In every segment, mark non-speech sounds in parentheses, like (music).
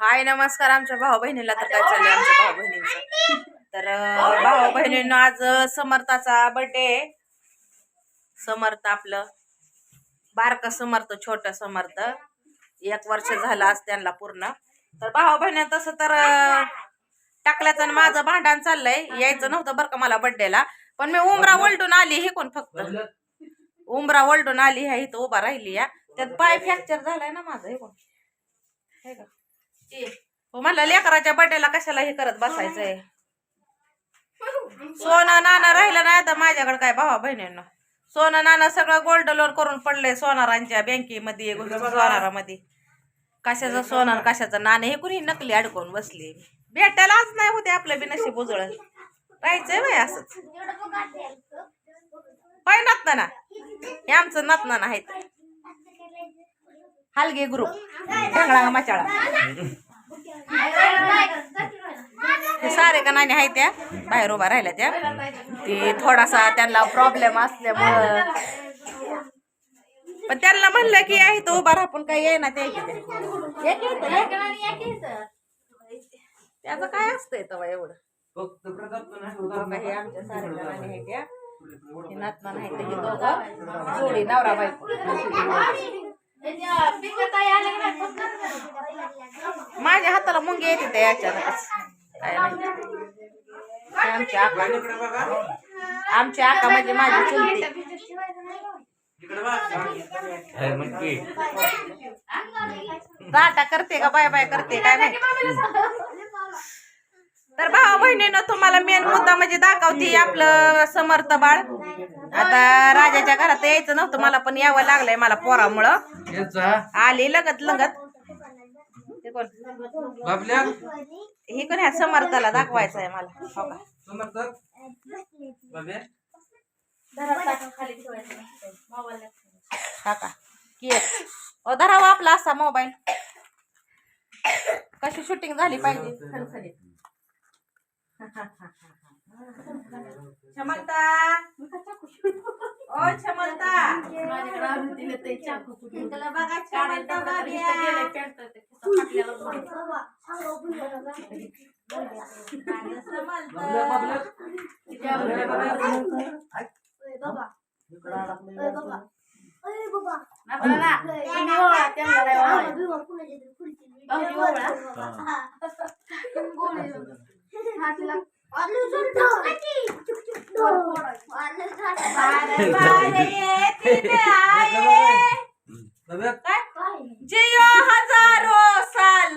हाय नमस्कार आमच्या भाऊ बहिणीला तर काय चाललंय आमच्या भाऊ बहिणींचं तर भाऊ बहिणींना आज समर्थाचा बर्थडे समर्थ आपलं. बारक समर्थ छोट समर्थ. एक वर्ष झालं आज त्यांना पूर्ण. तर भाऊ बहिणी तसं तर टाकल्याचं आणि माझं भांडण चाललंय. यायचं नव्हतं बरं का मला बर्थडेला पण मी उमरा वलटून आली हे कोण फक्त. उमरा वलटून आली ह्या इथं उभा राहिली या. त्यात पाय फ्रॅक्चर झालाय ना माझं हे कोण म्हणलं लेकराच्या बर्थडेला कशाला हे करत बसायचंय? सोनं नाणं राहिलं नाही तर माझ्याकडे काय भावा बहिणींना. सोनं नाणं सगळं गोल्ड लोन करून पडलंय सोनारांच्या बँकेमध्ये सोनारामध्ये कशाचं सोनं आणि कशाचं नाणं हे कुणी नकली अडकवून बसली? भेटायलाच नाही होते आपलं बी नशीब उजळ. राहायचंय बाय असंच. पाय नातना हे आमचं नातना आहेत. हालगे ग्रुप ढंगळा माचाळा ते सारे का नाही आहेत त्या. बाहेर उभा राहिल्या त्या. ते थोडासा त्यांना प्रॉब्लेम असल्यामुळं. पण त्यांना म्हणलं की आहे तो उभा राहून काही आहे ना ते. त्याचं काय असतंय तेव्हा एवढं? आमच्या सारे जणांनी आहे त्या. हे नातना नाही ते जोडी नवरा बायको. माझ्या हाताला मुंगे येते त्या याच्यातच काय माहिती. आमची आका? आका म्हणजे माझी चुलती. करते का बाय बाय करते काय माहिती. तर भाऊ बहिणीनं तुम्हाला मेन मुद्दा म्हणजे दाखवते आपलं समर्थ बाळ. आता राजाच्या घरात यायचं नव्हतं मला पण यावं लागलंय मला पोरामुळं. आली लगत लगत. हे कोण? बाबल्या? हे कोण ह्या समर्थाला दाखवायचं आहे मला. हो का? समर्थ बाब्या हा का? केक ओ धरावा आपला असा मोबाईल. कशी शूटिंग झाली पाहिजे? खणखणीत. क्षमता ओ क्षमता त्याला बघा क्षमता बाब्या. जियो हजारो साल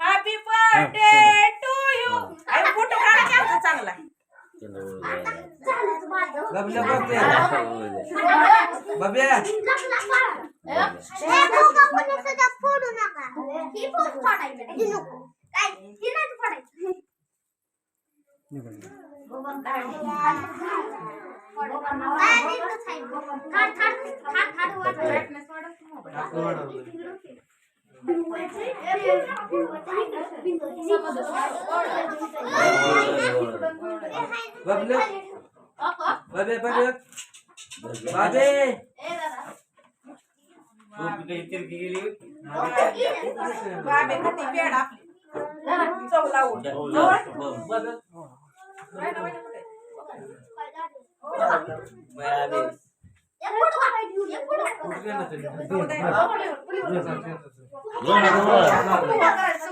happy birthday to you photo काढायचा आमचा चांगला बाब्या बाब्या बाबल्या बाब्या बाब्या बाबे बाबे खाती पेड आपली चव लावून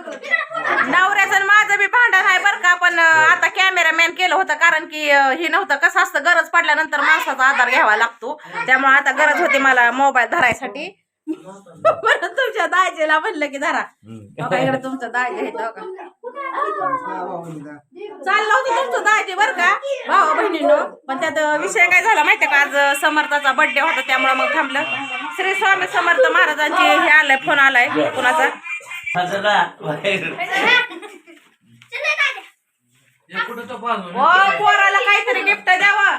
नवऱ्याचं माझं बी भांडण आहे बरं का पण आता कॅमेरामॅन केलं होतं कारण की हे नव्हतं. कसं असतं गरज पडल्यानंतर माणसाचा आधार घ्यावा लागतो. त्यामुळे आता गरज होती मला मोबाईल धरायसाठी. (laughs) तुमच्या दाजेला म्हणलं की धरा. इकडे तुमचं दाजे आहे का चाललं होतं तुमचं दाजे बरं का? भाऊ बहिणीनं पण त्यात विषय काय झाला माहितीये का? आज समर्थाचा बर्थडे होता त्यामुळे मग थांबलं. श्री स्वामी समर्थ महाराजांची हे आलाय फोन आलाय कुणाचा? हो पोराला काहीतरी गिफ्ट द्यावं.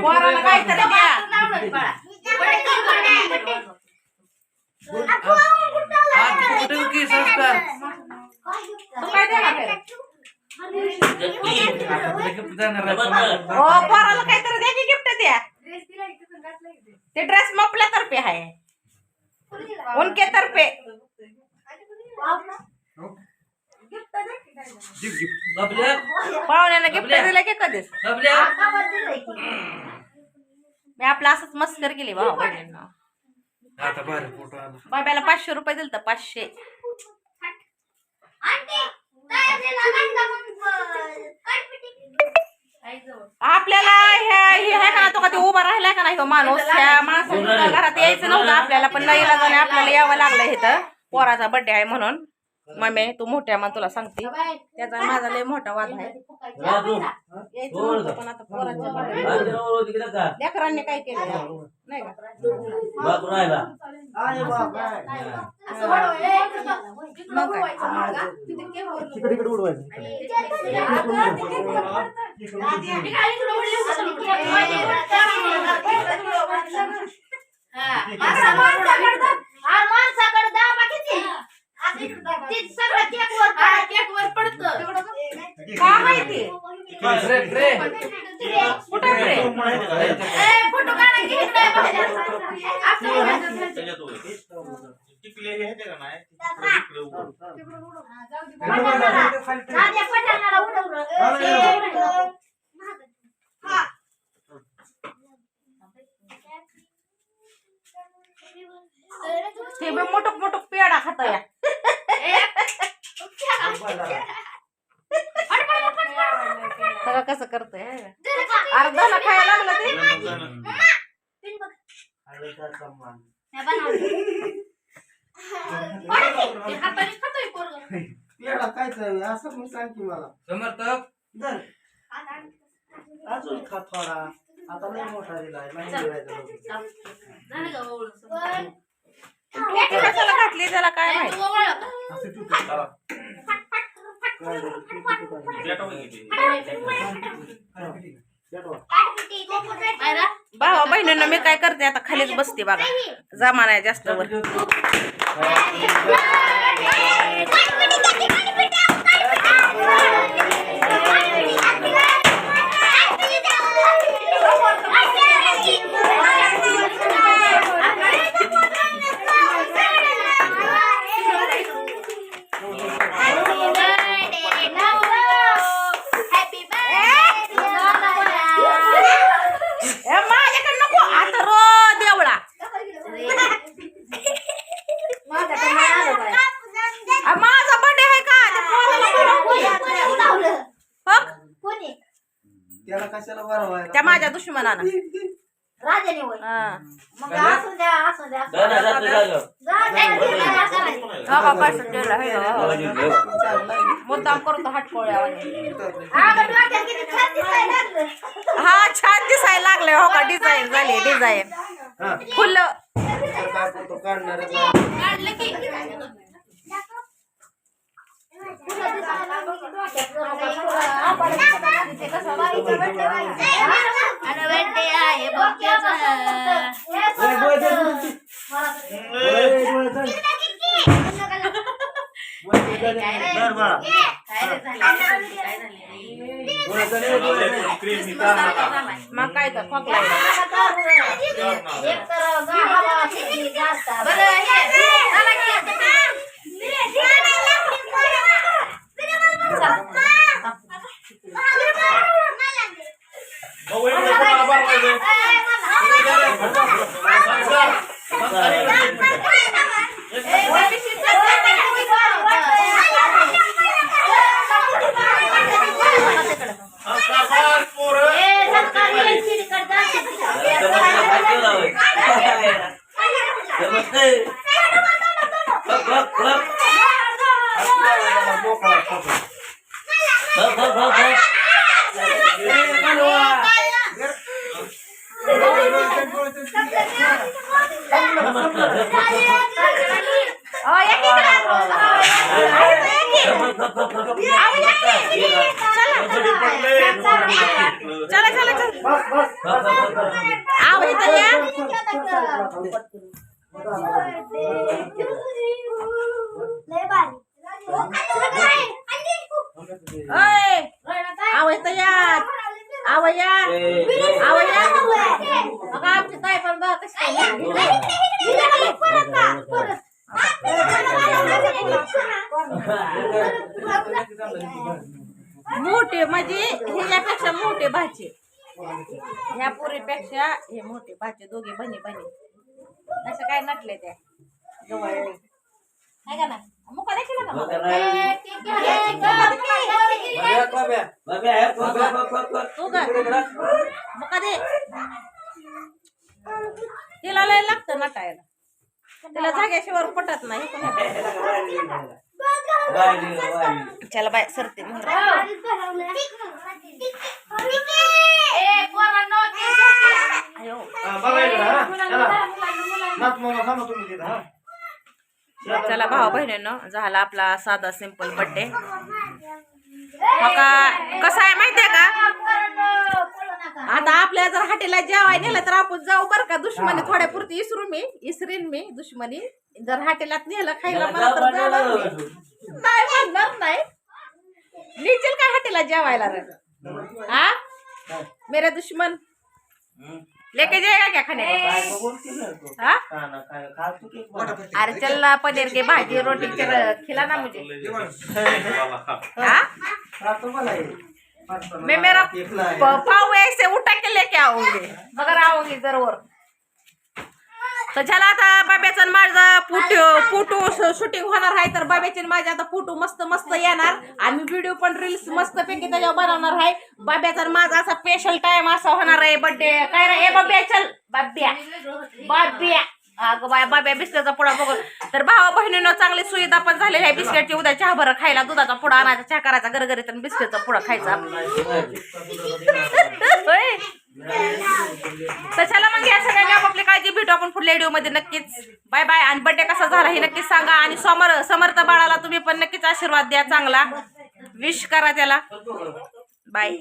पोराला काहीतरी द्या कुठे की संस्कार तू काय देणार आहे? आता तुला gift देणार आहे. ओ पोराला काहीतरी द्या की गिफ्ट द्या. ते ड्रेस मपल्यातर्फे आहे. उनके तर्फे. बबल्या पाहुण्यानं गिफ्ट दिलं की कधीच. बबल्या. मी आपलं असंच मस्कर केली भाऊ बहिणींना. आता बरं फोटो आला बाब्याला पाचशे रुपये दिल तर पाचशे आपल्याला ह्या हे आहे का ना तो का ते उभा राहिलाय का नाही तो माणूस? ह्या माणसाच्या घरात यायचं नव्हतं. आपल्याला पण नाही लागलं आपल्याला यावं लागलं इथं. पोराचा बर्थडे आहे म्हणून. मम्मी तू मोठ्या मग तुला सांगते. त्याचा माझा लय मोठा वाद आहे. यायचं नव्हतं पण आता पोराच्या birthday लेकरांनी काय केलं नाही का काय माहिती ते बी मोठक मोठक पेडा खाता या कसं करतोय? अर्धा ना खायला लागलं ते. काय चालू आहे? असं मी सांग की मला. समर्थक. धर. अजून खा थोडा. आता लय मोठा दिलाय नाही दिलायचा लवकर. ती कशाला घातली? त्याला काय माहिती? भावा बहिणींना मी काय करते आता खालीच बसते बघा. जमा नाही जास्त वर ए, माझ्याकडे नको आता रो देवळा आ, माझा बर्थडे आहे का त्या पोराला बोलव की. हो? त्याला कशाला बरं व्हायला? त्या माझ्या दुश्मनानं राजाने होय हा. मग असू द्या असू द्या जा द्या, तिला करायचं. हो का, पाचशे ठेवला, हे हो. मुद्दाम करतो हटकोळ्या अगं, डोक्यात किती छान दिसायला लागलं. हा छान दिसायला लागले हो का डिझाईन झाली डिझाईन हा. फुलं? काढलं की. तुला दिसायला लागलं, डोक्यात जरा मग काय तर खोकला एक तर गावाला किती जास्त. बरं, हे, चला आपल्याला मोकळा खातो. ए, कालवा. डोळे धर, डोळे धर. अ, या की इकडं. अहो, या की. अहो, या की. चला चला चला आवया? आवया आमची पण बघ मोठे म्हणजे हे यापेक्षा मोठे भाचे. ह्या पुरीपेक्षा हे मोठे भाचे दोघे बनी बने असं काय नटले त्या जवळ काय का ना ना मग. हे. तू तिला लय लागतं नटायला तिला जाग्याशिवाय पटत नाही हे. चला बाय सरते म्हणून चला. हा. भाऊ बहिणींनो झाला आपला साधा सिंपल बर्थडे मका कसं आहे माहितीये का. आता आपल्या जर हॉटेलला जेवाय नेलं तर आपण जाऊ बरं का दुश्मनी थोड्या पुरती इसरू मी इसरीन मी दुश्मनी जर हॉटेलात नेलं खायला मला तर जाणार. नाही म्हणणार नाही नेचील काय हॉटेलला जेवायला रे हा मेरे दुश्मन. लेके जाएगा क्या खाने? हा. अरे चल ना पनीर की भाजी रोटी खिला ना मुझे. मैं मेरा पाव ऐसे उठा के लेके आऊंगी. मगर आऊंगी जरूर तर चला आता बाब्याचं आणि माझं पुटू पुटू शूटिंग होणार आहे तर बाब्याचे आणि माझे आता पुटू मस्त मस्त येणार. आणि व्हिडिओ पण रील्स मस्त पैकी त्याच्यावर बनवणार आहे. बाब्याचा आणि माझा असा स्पेशल टाइम असा होणार आहे. बर्थडे काय रे? ए बाब्या चल. बाब्या. बाब्या. अगं बाय बाब्या बिस्किटचा पुडा बघ. तर भावा बहिणीनं चांगली सुविधा पण झालेली आहे बिस्किटची. उद्या चहा बरं खायला दुधाचा पुडा आणायचा चहा करायचा गरगरीत आणि बिस्किटचा पुडा खायचा. तर चला मग या सगळ्यांनी पुढल्या व्हिडिओमध्ये नक्कीच. बाय बाय आणि बड्डे कसा झाला हे नक्कीच सांगा. आणि समर समर्थ बाळाला तुम्ही पण नक्कीच आशीर्वाद द्या चांगला. विश करा त्याला. बाय